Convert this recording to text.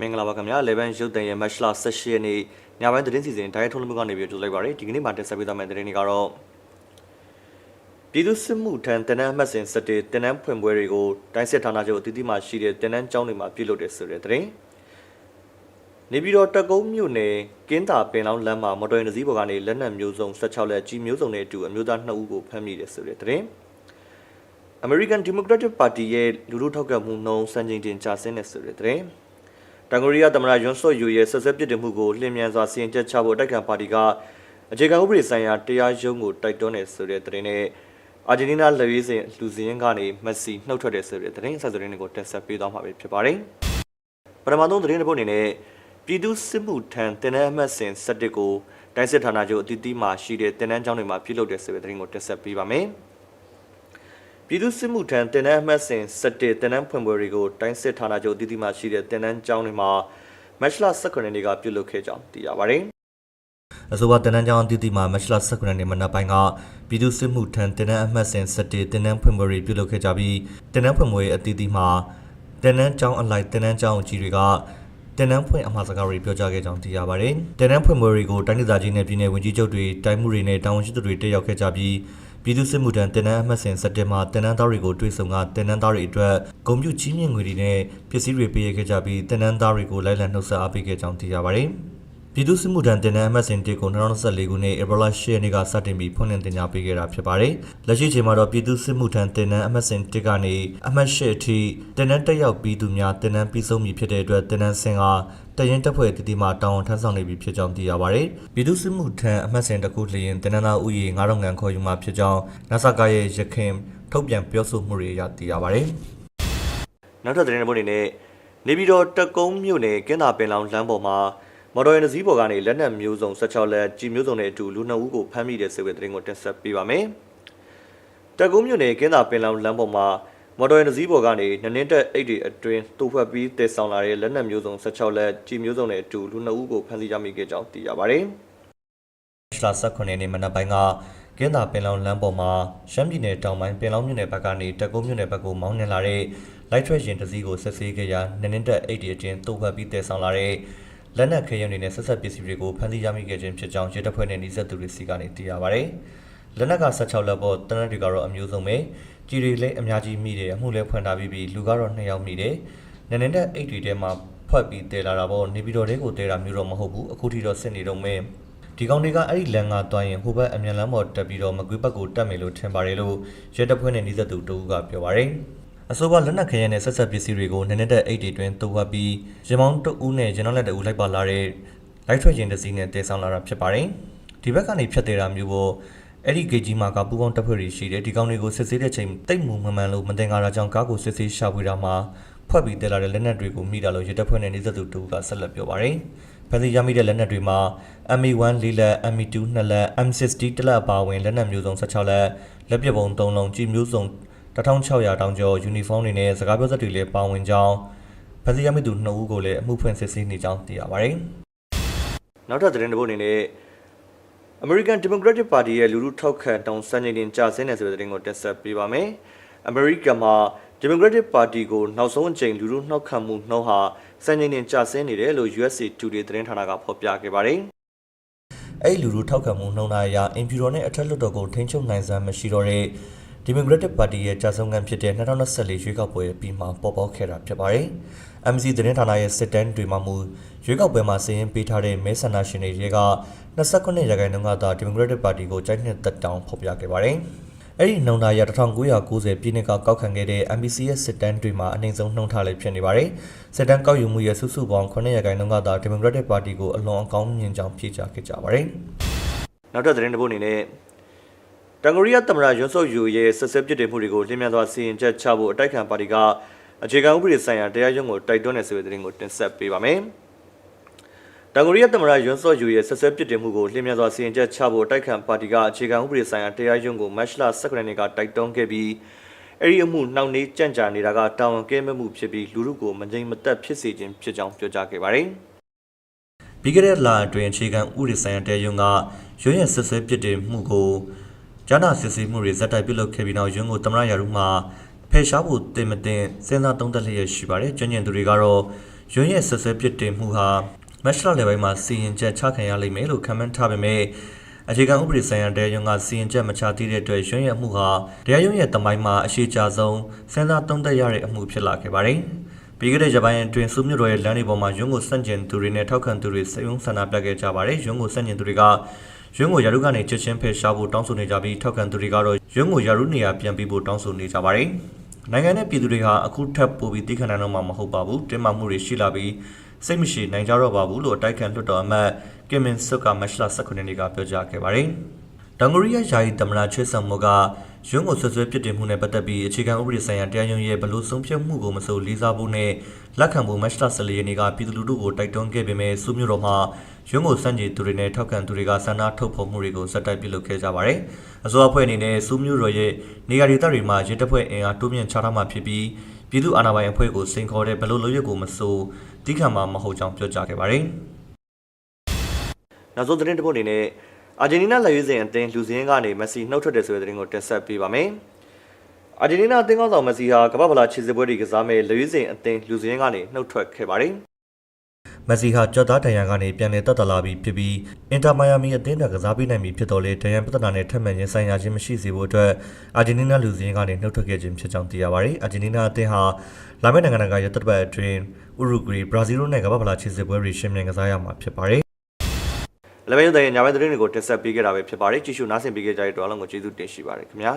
မင်္ဂလာပါခင်ဗျာ11ရုပ်တံရဲ့ match လ18ရက်နေ့ညပိုင်းသတင်းစီစဉ်တိုင်းထုံးလုံးမှုကနေပြီးကြိုလိုက်ပါရစေဒီကနေ့မှာတက်ဆက်ပေးသွားမယ့်သတင်းတွေကတော့ပြည်သူ့စစ်မှုထမ်းတနန်းအမှတ်စဉ်စတဲ့တနန်းဖွင့်ပွဲတွေကိုတိုင်းစစ်ဌာနချုပ်အသီးသီးမှာရှိတဲ့တနန်းကျောင်းတွေမှာပြုလုပ်တယ်ဆိုတဲ့သတင်းနေပြည်တော်တက်ကုန်းမြို့နယ်ကင်းတာပင်လောင်းလမ်းမှာမော်တော်ယာဉ်တစ်စီးပေါ်ကနေလက်နက်မျိုးစုံ16လက်ကြီးမျိုးစုံနဲ့အတူအမျိုးသား2ဦးကိုဖမ်းမိတယ်ဆိုတဲ့သတင်း American Democratic Party ရဲ့လူထုထောက်ခံမှုနှုန်းစံချိန်တင်ကျဆင်းတဲ့ဆိုတဲ့သတင်း တန်ကိုရီးယားသမ္မတယွန်ဆော့ယူရဲ့ဆက်ဆက်ပြစ်တင်မှုကိုလျင်မြန်စွာစီရင်ချက်ချဖို့အတိုက်ခံပါတီကအခြေခံဥပဒေဆိုင်ရာတရားရုံးကိုတိုက်တွန်းတယ်ဆိုတဲ့သတင်းနဲ့အာဂျင်တီးနားလက်ရွေးစင်လူစည်းရင်းကနေမက်ဆီနှုတ်ထွက်တယ်ဆိုတဲ့သတင်းဆက်စသတင်းတွေကိုတက်ဆက်ပေးသွားမှာပဲဖြစ်ပါတယ်။ပထမဆုံးသတင်းတစ်ပုဒ်အနေနဲ့ပြည်သူစစ်မှုထမ်းတင်နန်းအမှတ်စဉ်17ကိုတိုင်းစစ်ဌာနချုပ်အသီးသီးမှာရှိတဲ့တင်နန်းကျောင်းတွေမှာပြုလုပ်တဲ့ဆိုတဲ့သတင်းကိုတက်ဆက်ပေးပါမယ်။ ပြည်သူစစ်မှုထမ်းတင်နန်းအမှတ်စဉ်17တင်နန်းဖွင့်ပွဲတွေကိုတိုင်းစစ်ဌာနချုပ်အသီးသီးမှရှိတဲ့တင်နန်းကျောင်းတွေမှာမတ်လ18ရက်နေ့ကပြုလုပ်ခဲ့ကြောင်းသိရပါတယ်။အဆိုပါတင်နန်းကျောင်းအသီးသီးမှာမတ်လ18ရက်နေ့မနက်ပိုင်းကပြည်သူစစ်မှုထမ်းတင်နန်းအမှတ်စဉ်17တင်နန်းဖွင့်ပွဲတွေပြုလုပ်ခဲ့ကြပြီးတင်နန်းဖွင့်ပွဲအသီးသီးမှာတင်နန်းကျောင်းအလိုက်တင်နန်းကျောင်းကြီးတွေကတင်နန်းဖွင့်အမှားစကားတွေပြောကြားခဲ့ကြောင်းသိရပါတယ်။တင်နန်းဖွင့်ပွဲတွေကိုတိုင်းဒေသကြီးနဲ့ပြည်내ဝန်ကြီးချုပ်တွေတိုင်းမှုတွေနဲ့တာဝန်ရှိသူတွေတက်ရောက်ခဲ့ကြပြီး ပြည်သူ့စစ်မှုထမ်းတင်နန်းအမှတ်စဉ်17မှာတင်နန်းသားတွေကိုတွေ့ဆုံကတင်နန်းသားတွေအတွက်ဂုံပြုကြီးမြင့်ငွေတွေနဲ့ပစ္စည်းတွေပေးရခဲ့ကြပြီးတင်နန်းသားတွေကိုလိုက်လံနှုတ်ဆက်အားပေးခဲ့ကြောင်းသိရပါတယ်။ ပြည်သူ့စစ်မှုထမ်းတင်နန်းအမှတ်စဉ်1ကို2024ခုနှစ်ဧပြီလ10ရက်နေ့ကစတင်ပြီးဖွင့်လှစ်တင် जा ပေးခဲ့တာဖြစ်ပါတယ်။လက်ရှိချိန်မှာတော့ပြည်သူ့စစ်မှုထမ်းတင်နန်းအမှတ်စဉ်1ကနေအမှတ်10အထိတင်နန်းတက်ရောက်ပြီးသူများတင်နန်းပြီးဆုံးပြီဖြစ်တဲ့အတွက်တင်နန်းစင်ကတရင်တပ်ဖွဲ့တည်တည်မှတောင်းဝန်ထမ်းဆောင်နေပြီဖြစ်ကြောင်းသိရပါတယ်။ပြည်သူ့စစ်မှုထမ်းအမှတ်စဉ်တစ်ခုလျင်တင်နန်းသားဥယျာဉ်9000ခန်းခေါ်ယူမှဖြစ်ကြောင်းနဆကရဲ့ရခင်ထုတ်ပြန်ပြောဆိုမှုတွေအရသိရပါတယ်။နောက်ထပ်သတင်းတစ်ပုဒ်အနေနဲ့နေပြည်တော်တက်ကုန်းမြို့နယ်ကင်းတာပင်လောင်လမ်းပေါ်မှာ မော်တော်ယာဉ်တစ်စီးပေါ်ကနေလက်နက်မျိုးစုံ16လက်ကြီးမျိုးစုံနဲ့အတူလူနှစ်ဦးကိုဖမ်းမိတဲ့ဆိုတဲ့သတင်းကိုတင်ဆက်ပေးပါမယ်။တက်ကုန်းမြို့နယ်ကင်းတာပင်လောင်လမ်းပေါ်မှာမော်တော်ယာဉ်တစ်စီးပေါ်ကနေနနင်းတက်အိတ်တွေအတွင်းတူဖွက်ပြီးတည်ဆောင်လာတဲ့လက်နက်မျိုးစုံ16လက်ကြီးမျိုးစုံနဲ့အတူလူနှစ်ဦးကိုဖမ်းဆီးရမိခဲ့ကြောင်းသိရပါတယ်။ရှာဆက်ခွန်နေမနက်ပိုင်းကကင်းတာပင်လောင်လမ်းပေါ်မှာရှမ်းပြည်နယ်တောင်ပိုင်းပင်လောင်မြို့နယ်ဘက်ကနေတက်ကုန်းမြို့နယ်ဘက်ကိုမောင်းနှင်လာတဲ့လိုက်ထွက်ရင်တစ်စီးကိုဆက်ဆေးခဲ့ရာနနင်းတက်အိတ်တွေအချင်းတူဖွက်ပြီးတည်ဆောင်လာတဲ့ လက်နက်ခဲယုံတွေနဲ့ဆက်ဆက်ပစ္စည်းတွေကိုဖမ်းဆီးရမိခဲ့ခြင်းဖြစ်ကြောင်းရဲတပ်ဖွဲ့နဲ့နှိစက်သူတွေစီကနေသိရပါတယ်။လက်နက်က16လက်ပေါ်တနက်တွေကတော့အမျိုးဆုံးပဲကြီးတွေလည်းအများကြီးမိတယ်အမှုလည်းဖွင့်ထားပြီးပြီးလူကတော့2ယောက်မိတယ်။နနင်းတက်အိတ်တွေထဲမှာဖွက်ပြီးတည်လာတာပေါ့နေပြည်တော်တွေကိုတည်တာမျိုးတော့မဟုတ်ဘူးအခုထိတော့စစ်နေတော့မဲဒီကောင်တွေကအဲ့ဒီလန်ကတွိုင်းရင်ဟိုဘက်အမြန်လမ်းပေါ်တက်ပြီးတော့မကွေးဘက်ကိုတက်မယ်လို့ထင်ပါတယ်လို့ရဲတပ်ဖွဲ့နဲ့နှိစက်သူတူကပြောပါတယ်။ အဆိုပါလက်နက်ခရဲနဲ့ဆက်ဆက်ပစ္စည်းတွေကိုနည်းနည်းတဲ့အိတ်တွေတွင်တူဝပ်ပြီးရင်မောင်းတအူးနဲ့ကျွန်တော်လက်တအူးလိုက်ပါလာတဲ့လိုက်ထွက်ရင်တစ်စီးနဲ့တည်ဆောင်လာတာဖြစ်ပါတယ်။ဒီဘက်ကနေဖြတ်သေးတာမျိုးပေါ့အဲ့ဒီဂိတ်ကြီးမှာကပူပေါင်းတပ်ဖွဲ့တွေရှိတယ်ဒီကောင်တွေကိုစစ်ဆေးတဲ့ချိန်တိတ်မှုမမှန်လို့မတင်ကားတာကြောင့်ကားကိုစစ်ဆေးရှာဖွေတာမှာဖွက်ပြီးတက်လာတဲ့လက်နက်တွေကိုမိတာလို့ရဲတပ်ဖွဲ့နဲ့နေသက်သူတူကဆက်လက်ပြောပါတယ်။ဖန်စီရမိတဲ့လက်နက်တွေမှာ MA1 လေးလက် MA2 နှစ်လက် M60 တစ်လက်အပါအဝင်လက်နက်မျိုးစုံ16လက်လက်ပစ်ပုံ3လုံးကြီးမျိုးစုံ 1600တောင်ကျော်ယူနီဖောင်းတွေနဲ့စကားပြောစက်တွေလည်းပါဝင်ကြောင်းဖန်စီရမိသူ2ဦးကိုလည်းအမှုဖွင့်စစ်ဆေးနေကြောင်းသိရပါတယ်။နောက်ထပ်သတင်းတစ်ပုဒ်အနေနဲ့ American Democratic Party ရဲ့လူထုထောက်ခံတောင်းစံချိန်တင်ကြာဆင်းတဲ့ဆိုတဲ့သတင်းကိုတက်ဆက်ပေးပါမယ်။ America မှာ Democratic Party ကိုနောက်ဆုံးအကြိမ်လူထုနှောက်ခံမှုနှုန်းဟာစံချိန်တင်ကြာဆင်းနေတယ်လို့ USA Today သတင်းဌာနကဖော်ပြခဲ့ပါတယ်။အဲ့လူထုထောက်ခံမှုနှုန်းထားအရအင်ဖြူတော်နဲ့အထက်လွှတ်တော်ကိုထိန်းချုပ်နိုင်စမ်းမရှိတော့တဲ့ Democratic Party ရဲ့ကြာဆုံးခံဖြစ်တဲ့2024ရွေးကောက်ပွဲပြီးမှပေါ်ပေါက်ခဲ့တာဖြစ်ပါတယ်။ MC သတင်းဌာနရဲ့စစ်တမ်းတွေမှာမူရွေးကောက်ပွဲမှာစည်ရင်ပေးထားတဲ့မဲဆန္ဒရှင်တွေက29ရာခိုင်နှုန်းကသာ Democratic Party ကိုကြိုက်နှစ်သက်တောင်းဖော်ပြခဲ့ပါတယ်။အဲ့ဒီနှုန်းထားရ1990ပြည်နှစ်ကကောက်ခံခဲ့တဲ့ MBC ရဲ့စစ်တမ်းတွေမှာအနှိမ့်ဆုံးနှုန်းထားလေးဖြစ်နေပါတယ်။စစ်တမ်းကောက်ယူမှုရဲ့စုစုပေါင်း9ရာခိုင်နှုန်းကသာ Democratic Party ကိုအလွန်အကောင်းမြင်ကြောင်းဖြေကြားခဲ့ကြပါတယ်။နောက်ထပ်သတင်းတစ်ပုဒ်အနေနဲ့ တန်ကိုရီးယားသမ္မတယွန်ဆော့ယူရဲ့ဆက်ဆက်ပြစ်တင်မှုတွေကိုလျှင်မြန်စွာစီရင်ချက်ချဖို့အတိုက်ခံပါတီကအခြေခံဥပဒေဆိုင်ရာတရားရုံးကိုတိုက်တွန်းတဲ့ဆိုတဲ့သတင်းကိုတင်ဆက်ပေးပါမယ်။တန်ကိုရီးယားသမ္မတယွန်ဆော့ယူရဲ့ဆက်ဆက်ပြစ်တင်မှုကိုလျှင်မြန်စွာစီရင်ချက်ချဖို့အတိုက်ခံပါတီကအခြေခံဥပဒေဆိုင်ရာတရားရုံးကိုမတ်လ19ရက်နေ့ကတိုက်တွန်းခဲ့ပြီးအဲ့ဒီအမှုနှောင့်နှေးကြန့်ကြာနေတာကတာဝန်ကဲမဲ့မှုဖြစ်ပြီးလူထုကိုမငြိမ်မသက်ဖြစ်စေခြင်းဖြစ်ကြောင်းပြောကြားခဲ့ပါတယ်။ပြီးခဲ့တဲ့လအတွင်းအခြေခံဥပဒေဆိုင်ရာတရားရုံးကရွေးရဆက်ဆက်ပြစ်တင်မှုကို ကြားနာစစ်ဆေးမှုတွေဇက်တိုက်ပြုလုပ်ခဲ့ပြီးနောက်ရွန်းကိုသမရရာထူးမှာဖယ်ရှားဖို့တင်မတင်စဉ်းစားသုံးသပ်လျက်ရှိပါတယ်။ကျွမ်းကျင်သူတွေကတော့ရွံ့ရဲ့ဆက်ဆွဲပစ်တင်မှုဟာမက်ရှ်လလေပိုင်းမှာစီရင်ချက်ချခံရလိမ့်မယ်လို့ခန့်မှန်းထားပေမဲ့အခြေခံဥပဒေဆိုင်ရာတရားရုံးကစီရင်ချက်မချသေးတဲ့အတွက်ရွံ့ရဲ့မှုဟာတရားရုံးရဲ့တမိုင်းမှာအရှိကြဆုံးစဉ်းစားသုံးသပ်ရတဲ့အမှုဖြစ်လာခဲ့ပါတယ်။ပြီးခဲ့တဲ့ဂျပန်အတွင်းစုမြို့တော်ရဲ့လမ်းတွေပေါ်မှာရွံ့ကိုစန့်ကျင်သူတွေနဲ့ထောက်ခံသူတွေစယုံဆန္ဒပြခဲ့ကြပါတယ်။ရွံ့ကိုစန့်ကျင်သူတွေက ရွံ့ကိုယာရုကနေချက်ချင်းဖယ်ရှားဖို့တောင်းဆိုနေကြပြီးထောက်ခံသူတွေကတော့ရွံ့ကိုယာရုနေရာပြန်ပြီးဖို့တောင်းဆိုနေကြပါတယ်။နိုင်ငံနဲ့ပြည်သူတွေဟာအခုထပ်ပိုပြီးတိခဏတော့မှမဟုတ်ပါဘူးတင်မာမှုတွေရှိလာပြီးစိတ်မရှိနိုင်ကြတော့ပါဘူးလို့အတိုက်ခံလွှတ်တော်အမတ်ကင်မင်ဆွတ်ကမတ်လ18ရက်နေ့ကပြောကြားခဲ့ပါတယ်။တန်ဂိုရီးယားယာယီတမနာချွေးဆောင်မှုက ရွံးကိုဆွဆွဲပြစ်တင်မှုနဲ့ပတ်သက်ပြီးအခြေခံဥပဒေဆိုင်ရာတရားရုံးရဲ့ဘလို့ဆုံးဖြတ်မှုကိုမဆိုလေးစားဖို့နဲ့လက်ခံဖို့မတ်လ14ရက်နေ့ကပြည်သူလူထုကိုတိုက်တွန်းခဲ့ပေမဲ့စုမျိုးတော်မှာရွံးကိုစန့်ကျင်သူတွေနဲ့ထောက်ခံသူတွေကဆန္ဒထုတ်ဖော်မှုတွေကိုစက်တိုက်ပြုလုပ်ခဲ့ကြပါတယ်။အစိုးရအဖွဲ့အနေနဲ့စုမျိုးတော်ရဲ့နေရာဒေသတွေမှာရဲတပ်ဖွဲ့အင်အားတိုးမြင့်ချထားမှဖြစ်ပြီးပြည်သူအာဏာပိုင်အဖွဲ့ကိုစိန်ခေါ်တဲ့ဘလို့လို့ရွက်ကိုမဆိုတိခါမှာမဟုတ်ကြောင်းပြောကြားခဲ့ပါတယ်။နောက်ဆုံးသတင်းတစ်ပုဒ်အနေနဲ့ အာဂျင်တီးနားလက်ရွေးစင်အသင်းလူစင်းကနေမက်ဆီနှုတ်ထွက်တယ်ဆိုတဲ့သတင်းကိုတင်ဆက်ပေးပါမယ်။အာဂျင်တီးနားအသင်းကောင်းဆောင်မက်ဆီဟာကမ္ဘာ့ဖလားခြေစစ်ပွဲတွေကစားမဲ့လက်ရွေးစင်အသင်းလူစင်းကနေနှုတ်ထွက်ခဲ့ပါတယ်။မက်ဆီဟာကြော့သားဒဏ်ရာကနေပြန်လည်တက်တလာပြီးဖြစ်ပြီးအင်တာမိုင်ယာမီအသင်းကကစားပေးနိုင်ပြီဖြစ်တော်လေဒဏ်ရာပြဿနာနဲ့ထပ်မံရင်ဆိုင်ရခြင်းမရှိစေဖို့အတွက်အာဂျင်တီးနားလူစည်းကနေနှုတ်ထွက်ခဲ့ခြင်းဖြစ်ကြောင်းသိရပါတယ်။အာဂျင်တီးနားအသင်းဟာလာမယ့်နိုင်ငံတကာရသက်ပတ်အတွင်းဥရုဂွေဘရာဇီးတို့နဲ့ကမ္ဘာ့ဖလားခြေစစ်ပွဲတွေရှင်မြန်ကစားရမှာဖြစ်ပါတယ်။ လက်ပဲရုပ်တဲ့ညပိုင်းသတင်းတွေကိုတင်ဆက်ပေးခဲ့တာပဲဖြစ်ပါတယ်ကြည့်ရှုနားဆင်ပေးခဲ့ကြတဲ့အတွက်အားလုံးကိုကျေးဇူးတင်ရှိပါတယ်ခင်ဗျာ